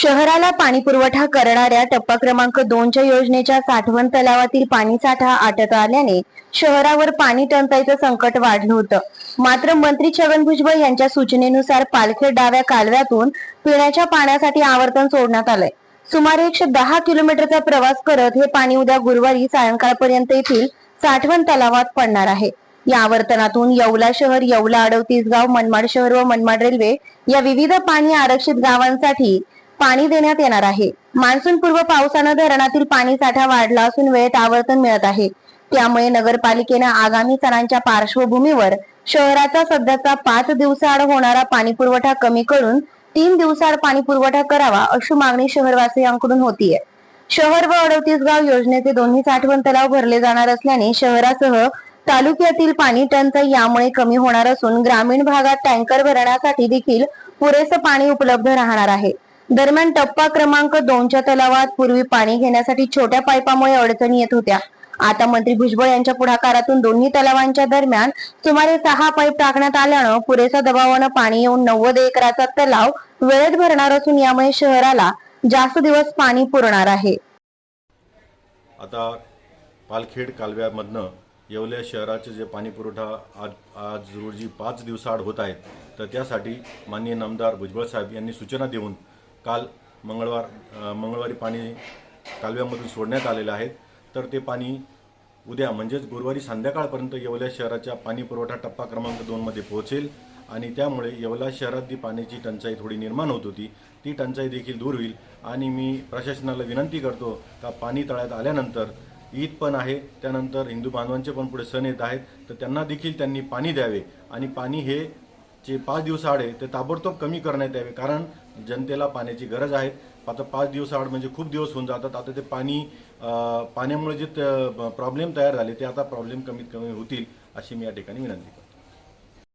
शहराला पाणी पुरवठा करणाऱ्या टप्पा क्रमांक दोनच्या योजनेच्या साठवण तलावातील पाणी साठा आटत आल्याने शहरावर पाणी टंचाईचं संकट वाढलं होतं. मात्र मंत्री छगन भुजबळ यांच्या सूचनेनुसार पालखेड डाव्या कालव्यातून पिण्याच्या पाण्यासाठी आवर्तन सोडण्यात आलंय. सुमारे एकशे दहा किलोमीटरचा प्रवास करत हे पाणी उद्या गुरुवारी सायंकाळपर्यंत येथील साठवण तलावात पडणार आहे. या आवर्तनातून येवला शहर येवला अडवतीस गाव मनमाड शहर व मनमाड रेल्वे या विविध पाणी आरक्षित गावांसाठी पाणी देण्यात येणार आहे. मान्सून पूर्व पावसानं धरणातील पाणी साठा वाढला असून वेळेत आवर्तन मिळत आहे. त्यामुळे नगरपालिकेनं आगामी सणांच्या पार्श्वभूमीवर शहराचा सध्याचा पाच दिवसाआड होणारा पाणी पुरवठा कमी करून तीन दिवसाआड पाणी पुरवठा करावा अशी मागणी शहरवासियांकडून होतीये. शहर व अडतीस गाव योजनेचे दोन्ही साठवण तलाव भरले जाणार असल्याने शहरासह तालुक्यातील पाणी टंचाई यामुळे कमी होणार असून ग्रामीण भागात टँकर भरण्यासाठी देखील पुरेसं पाणी उपलब्ध राहणार आहे. दरम्यान टप्पा क्रमांक दोनच्या तलावात पूर्वी पाणी घेण्यासाठी छोट्या पाईपामुळे अडचणी येत होत्या. आता मंत्री भुजबळ यांच्या पुढाकारातून दोन्ही तलावांच्या दरम्यान सुमारे सहा पाईप टाकण्यात आल्यानं पुरेसा दबावानं पाणी येऊन नव्वद एकराचा तलाव वेळेत भरणार असून यामुळे शहराला जास्त दिवस पाणी पुरणार आहे. आता पालखेड कालव्यामधनं येवल्या शहराचे जे पाणी पुरवठा आज आज रोजी पाच दिवसाआड होत आहेत तर त्यासाठी माननीय नामदार भुजबळ साहेब यांनी सूचना देऊन काल मंगळवार मंगळवारी पाणी कालव्यामधून सोडण्यात आलेलं आहे. तर ते पाणी उद्या म्हणजेच गुरुवारी संध्याकाळपर्यंत येवल्या शहराच्या पाणी पुरवठा टप्पा क्रमांक दोनमध्ये पोहोचेल आणि त्यामुळे येवला शहरात जी पाण्याची टंचाई थोडी निर्माण होत होती. ती टंचाई देखील दूर होईल आणि मी प्रशासनाला विनंती करतो का पाणी तळ्यात आल्यानंतर ईद पण आहे त्यानंतर हिंदू बांधवांचे पण पुढे सण येत आहेत तर त्यांना देखील त्यांनी पाणी द्यावे आणि पाणी हे जे पाच दिवसाआड आहे ते ताबडतोब कमी करण्यात यावे. कारण जनतेला पाण्याची गरज आहे. आता पाच दिवसाआड म्हणजे खूप दिवस होऊन जातात. आता ते पाणी पाण्यामुळे जे प्रॉब्लेम तयार झाले ते आता प्रॉब्लेम कमीत कमी होतील अशी मी या ठिकाणी विनंती करतो.